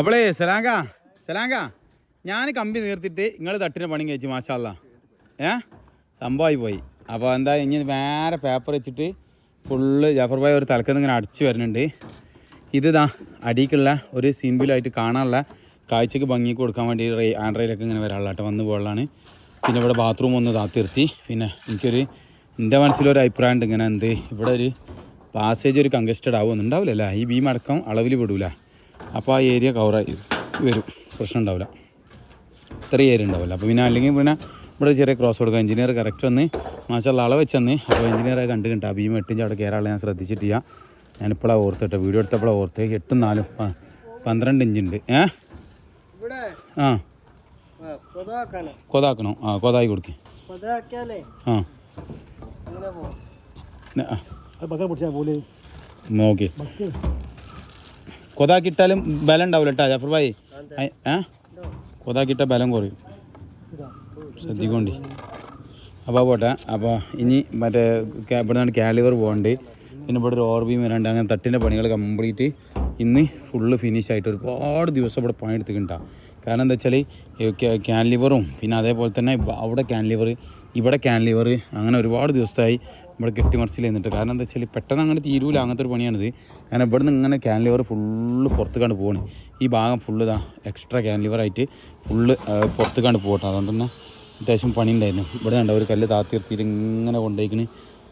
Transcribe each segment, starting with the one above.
അപ്പോളേ സലാങ്ക സലാങ്ക. ഞാൻ കമ്പി നീർത്തിട്ട് നിങ്ങൾ തട്ടിന് പണി കഴിച്ചു മാഷാല്ല ഏ? സംഭവമായി പോയി. അപ്പോൾ എന്താ ഇനി വേറെ പേപ്പർ വെച്ചിട്ട് ഫുള്ള് ജാഫർ ഭായ് ഒരു തലക്കന്ന് ഇങ്ങനെ അടിച്ച് വരുന്നുണ്ട് ഇത് അടിക്കുള്ള ഒരു സിമ്പിളായിട്ട് കാണാനുള്ള കാഴ്ചക്ക് ഭംഗി കൊടുക്കാൻ വേണ്ടി ആൻഡ്രോയിലൊക്കെ ഇങ്ങനെ വരാനുള്ള കേട്ടോ വന്ന് പോകാനാണ് പിന്നെ ഇവിടെ ബാത്റൂം ഒന്ന് താത്തിർത്തി പിന്നെ എനിക്കൊരു എന്റെ മനസ്സിലൊരു അഭിപ്രായം ഉണ്ട് ഇങ്ങനെ എന്ത്. ഇവിടെ ഒരു പാസേജ് ഒരു കങ്കസ്റ്റഡ് ആവുമെന്ന് ഉണ്ടാവില്ലല്ലേ ഈ ബീം അടക്കം അളവിൽ പെടൂല. അപ്പോൾ ആ ഏരിയ കവറായി വരും. പ്രശ്നം ഉണ്ടാവില്ല. ഇത്രയും ഏരിയ ഉണ്ടാവില്ല. അപ്പോൾ പിന്നെ അല്ലെങ്കിൽ പിന്നെ ഇവിടെ ചെറിയ ക്രോസ് കൊടുക്കുക എഞ്ചിനീയർ കറക്റ്റ് വന്ന് മാഷല്ല അളവ് വെച്ചെന്ന്. അപ്പോൾ എഞ്ചിനീയറെ കണ്ട് കിട്ടാം. ആ ബീം എട്ടിഞ്ച് അവിടെ കയറാനുള്ള ഞാൻ ശ്രദ്ധിച്ചിട്ടില്ല ഞാനിപ്പോഴാണ് ഓർത്ത് കേട്ടോ വീഡിയോ എടുത്തപ്പോഴാണ് ഓർത്ത്. എട്ടും നാലും പന്ത്രണ്ട് ഇഞ്ച് ഉണ്ട്. ഏ? ഇവിടെ ആ. കൊതാക്കാണ്. ആ കൊതായി കൊടുക്കേ. ആ. നോക്കി. കൊതാക്കിട്ടാലും ബലം ഉണ്ടാവില്ല കേട്ടോ ജാഫർ ഭായി. ഏ? കൊതാക്കിട്ട ബലം കുറയും. ശ്രദ്ധിക്കോണ്ടി. അപ്പോൾ പോട്ടെ. അപ്പോൾ ഇനി മറ്റേ ഇവിടെ നിന്നാണ് കാലിവർ പോകണ്ട്. പിന്നെ ഇവിടെ ഒരു ഓർബിയും വരാണ്ട്. അങ്ങനെ തട്ടിന്റെ പണികൾ കംപ്ലീറ്റ്. ഇന്ന് ഫുള്ള് ഫിനിഷ് ആയിട്ട് ഒരുപാട് ദിവസം ഇവിടെ പണിയെടുത്തിട്ടുണ്ടാകും കാരണം എന്താ വെച്ചാൽ ക്യാൻലിവറും പിന്നെ അതേപോലെ തന്നെ അവിടെ ക്യാൻലിവർ ഇവിടെ ക്യാൻലിവർ അങ്ങനെ ഒരുപാട് ദിവസമായി ഇവിടെ കെട്ടിമറിച്ചിൽ നിന്നിട്ട് കാരണം എന്താ വെച്ചാൽ പെട്ടെന്ന് അങ്ങനെ തീരൂല. അങ്ങനത്തെ ഒരു പണിയാണിത്. കാരണം ഇവിടെ നിന്ന് ഇങ്ങനെ ക്യാൻലിവർ ഫുള്ള് പുറത്തേക്കാണ്ട് പോകണം ഈ ഭാഗം ഫുള്ള് ഇതാ എക്സ്ട്രാ ക്യാൻലിവറായിട്ട് ഫുള്ള് പുറത്തേക്കാണ്ട് പോകട്ടെ അതുകൊണ്ട് തന്നെ അത്യാവശ്യം പണി ഉണ്ടായിരുന്നു ഇവിടെ കണ്ട ഒരു കല്ല് താത്തിർത്തിയിട്ട് ഇങ്ങനെ കൊണ്ടുപോയിക്കണ്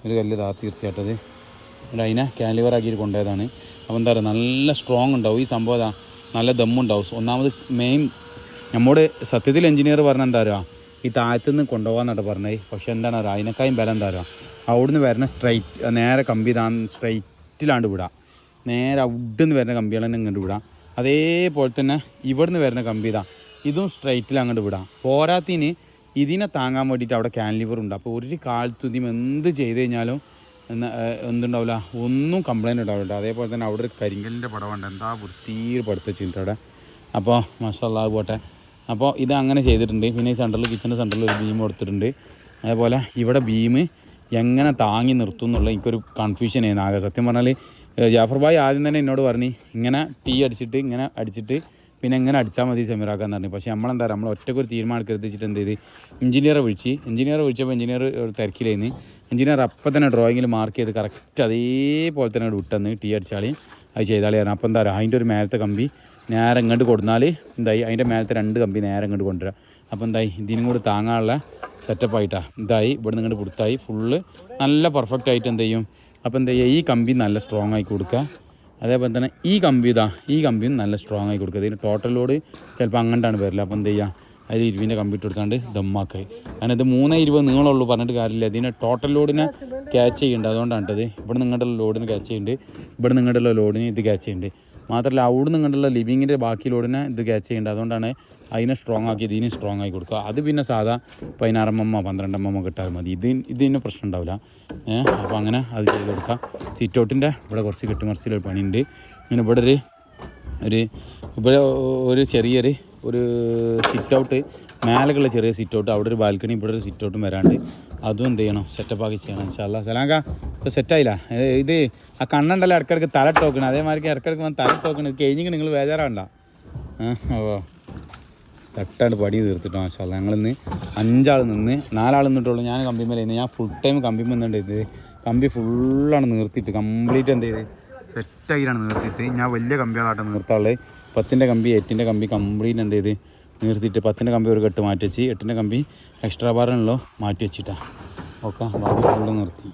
ഒരു കല്ല് താത്തിർത്തിയാട്ടത് ഇവിടെ അതിനെ കാലിവർ ആക്കിയിട്ട് കൊണ്ടുപോയതാണ് അപ്പോൾ എന്താ പറയുക നല്ല സ്ട്രോങ് ഉണ്ടാവും. ഈ സംഭവം അതാ നല്ല ദമ്മുണ്ടാവും ഒന്നാമത് മെയിൻ നമ്മുടെ സത്യത്തിൽ എഞ്ചിനീയർ പറഞ്ഞ എന്താ പറയുക ഈ താഴത്തു നിന്ന് കൊണ്ടുപോകാന്നാണ് പറഞ്ഞത്. പക്ഷേ എന്താണ് അതിനേക്കായും ബലം എന്താ പറയുക അവിടുന്ന് വരുന്ന സ്ട്രൈറ്റ് നേരെ കമ്പി താൻ സ്ട്രൈറ്റിലാണ്ട് വിടുക നേരെ അവിടുന്ന് വരുന്ന കമ്പികൾ തന്നെ ഇങ്ങോട്ട് വിടാം. അതേപോലെ തന്നെ ഇവിടുന്ന് വരുന്ന കമ്പി ഇതാ ഇതും സ്ട്രൈറ്റിൽ അങ്ങോട്ട് വിടാം. പോരാത്തിന് ഇതിനെ താങ്ങാൻ വേണ്ടിയിട്ട് അവിടെ കാൻലിവർ ഉണ്ട്. അപ്പോൾ ഒരു കാൽത്തുതിയും എന്ത് ചെയ്ത് കഴിഞ്ഞാലും എന്തുണ്ടാവില്ല ഒന്നും കംപ്ലൈന്റ് ഉണ്ടാവില്ല. അതേപോലെ തന്നെ അവിടെ ഒരു കരിങ്കലിന്റെ പടമുണ്ട് എന്താ വൃത്തിയിൽ പടുത്ത ചിന്ത അവിടെ അപ്പോൾ മഷാല്ലാ പോട്ടെ. അപ്പോൾ ഇത് അങ്ങനെ ചെയ്തിട്ടുണ്ട്. പിന്നെ ഈ സെന്ററിൽ കിച്ചന്റെ സെന്ററിൽ ഒരു ബീം കൊടുത്തിട്ടുണ്ട്. അതേപോലെ ഇവിടെ ബീം എങ്ങനെ താങ്ങി നിർത്തും എന്നുള്ള എനിക്കൊരു കൺഫ്യൂഷൻ ആയിരുന്നു ആകെ. സത്യം പറഞ്ഞാൽ ജാഫർ ഭായ് ആദ്യം തന്നെ എന്നോട് പറഞ്ഞു ഇങ്ങനെ ടീ അടിച്ചിട്ട് ഇങ്ങനെ അടിച്ചിട്ട് പിന്നെ എങ്ങനെ അടിച്ചാൽ മതി സെമിറാക്കാന്ന് പറഞ്ഞു. പക്ഷേ നമ്മളെന്താ നമ്മൾ ഒറ്റയ്ക്ക് ഒരു തീരുമാനം എടുക്കരുത് വെച്ചിട്ട് എന്ത് ചെയ്ത്? എഞ്ചിനീയറെ വിളിച്ച് എഞ്ചിനീയറെ വിളിച്ചപ്പോൾ എഞ്ചിനീയർ ഒരു തിരക്കിലായിരുന്നു. എഞ്ചിനീയർ അപ്പം തന്നെ ഡ്രോയിങ്ങിൽ മാർക്ക് ചെയ്ത് കറക്റ്റ് അതേപോലെ തന്നെ വിട്ടെന്ന് ടീ അടിച്ചാളി അത് ചെയ്താളി പറഞ്ഞു. അപ്പോൾ എന്താ പറയുക അതിന്റെ ഒരു മേലത്തെ കമ്പി നേരെ ഇങ്ങോട്ട് കൊടുന്നാൽ എന്തായി? അതിന്റെ മേലത്തെ രണ്ട് കമ്പി നേരെ ഇങ്ങോട്ട് കൊണ്ടുവരിക അപ്പോൾ എന്തായി? ഇതിനും കൂടി താങ്ങാനുള്ള സെറ്റപ്പ് ആയിട്ടാണ് ഇതായി ഇവിടെ നിന്ന് ഇങ്ങോട്ട് പുറത്തായി. ഫുള്ള് നല്ല പെർഫെക്റ്റ് ആയിട്ട് എന്ത് ചെയ്യും? അപ്പോൾ എന്ത് ചെയ്യുക? ഈ കമ്പി നല്ല സ്ട്രോങ് ആയി കൊടുക്കുക. അതേപോലെ തന്നെ ഈ കമ്പി ഇതാ ഈ കമ്പിയും നല്ല സ്ട്രോങ് ആയി കൊടുക്കുക. ഇതിന് ടോട്ടൽ ലോഡ് ചിലപ്പോൾ അങ്ങോട്ടാണ് വരില്ല. അപ്പോൾ എന്ത് ചെയ്യുക? അതിൽ ഇരുവിന്റെ ഇട്ട് കൊടുത്താണ്ട് ദമ്മാക്കുക. കാരണം ഇത് മൂന്നേ ഇരുപത് നീളമുള്ളൂ പറഞ്ഞിട്ട് കാര്യമില്ല. ഇതിന് ടോട്ടൽ ലോഡിനെ ക്യാച്ച് ചെയ്യുന്നുണ്ട്. അതുകൊണ്ടാണ് കേട്ടത് ഇവിടെ നിങ്ങളുടെ ലോഡിന് ക്യാച്ച് ചെയ്യുന്നുണ്ട്. ഇവിടെ നിങ്ങളുടെ ലോഡിന് ഇത് ക്യാച്ച് ചെയ്യുന്നുണ്ട്. മാത്രമല്ല അവിടെ കണ്ടുള്ള ലിവിങ്ങിന്റെ ബാക്കി ലോഡിനെ ഇത് ക്യാച്ച് ചെയ്യേണ്ടത്. അതുകൊണ്ടാണ് അതിനെ സ്ട്രോങ് ആക്കി ഇതിനെ സ്ട്രോങ് ആക്കി കൊടുക്കുക. അത് പിന്നെ സാധാ പതിനാറ് എം എമ്മോ പന്ത്രണ്ട് എം എമ്മോ കിട്ടാൽ മതി. ഇത് ഇതിന് പ്രശ്നം ഉണ്ടാവില്ല. അപ്പോൾ അങ്ങനെ അത് ചെയ്ത് കൊടുക്കാം സീറ്റ് ഇവിടെ കുറച്ച് കെട്ടുമറിച്ചിലൊരു പണിയുണ്ട്. ഇങ്ങനെ ഇവിടെ ഒരു ഒരു ഇവിടെ ഒരു ചെറിയൊരു ഒരു സിറ്റ് ഔട്ട് മേലേക്കുള്ള ചെറിയ സിറ്റ് ഔട്ട് അവിടെ ഒരു ബാൽക്കണി ഇവിടെ ഒരു സിറ്റ് ഔട്ടും വരാണ്ട്. അതും എന്ത് ചെയ്യണം? സെറ്റപ്പ് ആക്കി ചെയ്യണം ഇൻഷാല്ല സലാങ്ക ഇപ്പോൾ സെറ്റായില്ല ഇത് ആ കണ്ണുണ്ടല്ല ഇടയ്ക്കിടയ്ക്ക് തല ടോക്കണം. അതേമാതിരി ഇടയ്ക്കിടയ്ക്ക് വന്ന് തല ടോക്കണം. ഇത് കഴിഞ്ഞെങ്കിൽ നിങ്ങൾ ബേജാറാണ്ട ഓ. തട്ടാണ്ട് പടി തീർത്തിട്ടോ മാഷാല്ല ഞങ്ങളിന്ന് അഞ്ചാൾ നിന്ന് നാലാൾ നിന്നിട്ടുള്ളൂ. ഞാൻ കമ്പിമേലെ ഇന്ന് ഞാൻ ഫുൾ ടൈം കമ്പി നിന്നുണ്ട് ഇത് കമ്പി ഫുള്ളാണ് നിർത്തിയിട്ട്. കംപ്ലീറ്റ് എന്ത് ചെയ്ത്? സെറ്റായിട്ടാണ് നിർത്തിയിട്ട്. ഞാൻ വലിയ കമ്പികളായിട്ട് നിർത്താറുള്ളത്. പത്തിന്റെ കമ്പി എട്ടിന്റെ കമ്പി കംപ്ലീറ്റ് എന്ത് ചെയ്ത്? നിർത്തിയിട്ട് പത്തിന്റെ കമ്പി ഒരു കെട്ട് മാറ്റി വെച്ച് എട്ടിന്റെ കമ്പി എക്സ്ട്രാ ബാറിനുള്ള മാറ്റി വെച്ചിട്ടാണ് ഓക്കെ ബാക്കി ഫുള്ള് നിർത്തി.